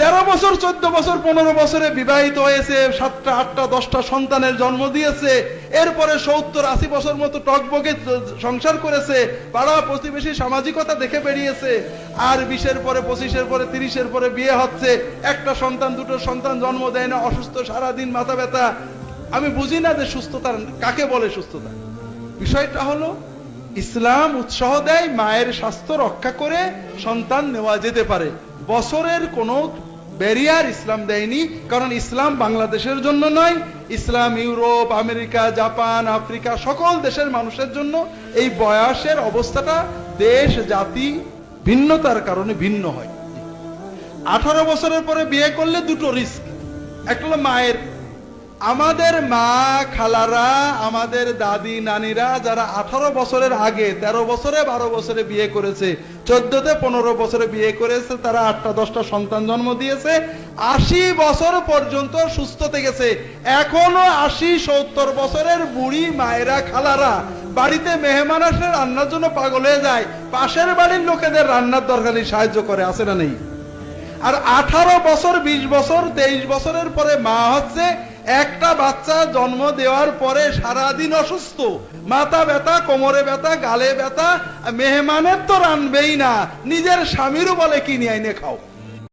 তেরো বছর, চোদ্দ বছর, পনেরো বছরে বিবাহিত হয়েছে, সাতটা, আটটা, দশটা সন্তানের জন্ম দিয়েছে, এরপরে সত্তর, আশি বছর মতো টকবগে সংসার করেছে, পাড়া প্রতিবেশী সামাজিকতা দেখে বেরিয়েছে, আর বিশের পরে, পঁচিশের পরে, তিরিশের পরে বিয়ে হচ্ছে, একটা সন্তান, দুটো সন্তান জন্ম দেয় না, অসুস্থ, সারাদিন মাথা ব্যথা। আমি বুঝি না যে সুস্থতা কাকে বলে সুস্থতা? বিষয়টা হলো, ইসলাম উৎসাহ দেয় মায়ের স্বাস্থ্য রক্ষা করে সন্তান নেওয়া যেতে পারে। বছরের কোনো ব্যারিয়ার ইসলাম দেয়নি, কারণ ইসলাম বাংলাদেশের জন্য নয়, ইসলাম ইউরোপ, আমেরিকা, জাপান, আফ্রিকা, সকল দেশের মানুষের জন্য এই বয়সের অবস্থাটা দেশ, জাতি ভিন্নতার কারণে ভিন্ন হয়। আঠারো বছরের পরে বিয়ে করলে দুটো রিস্ক, একটা হলো মায়ের আমাদের মা খালারা, আমাদের দাদি নানিরা যারা আঠারো বছরের আগে, তেরো বছরে, বারো বছরে বিয়ে করেছে, চোদ্দতে পনেরো বছরে বিয়ে করেছে, তারা আটটা, দশটা সন্তান জন্ম দিয়েছে, আশি বছর পর্যন্ত সুস্থ থেকেছে। এখনও আশি সত্তর বছরের বুড়ি মায়েরা খালারা বাড়িতে মেহমান আসলে রান্নার জন্য পাগল হয়ে যায়। পাশের বাড়ির লোকেদের রান্নার দরকারি সাহায্য করে আসে না নেই? আর আঠারো বছর, বিশ বছর, তেইশ বছরের পরে মা হচ্ছে একটা বাচ্চা জন্ম দেওয়ার পরে সারাদিন অসুস্থ। মাথা ব্যথা, কোমরে ব্যথা, গালে ব্যথা, মেহমানের তো রানবেই না। নিজের স্বামীরও বলে, কিনে আইনে খাও।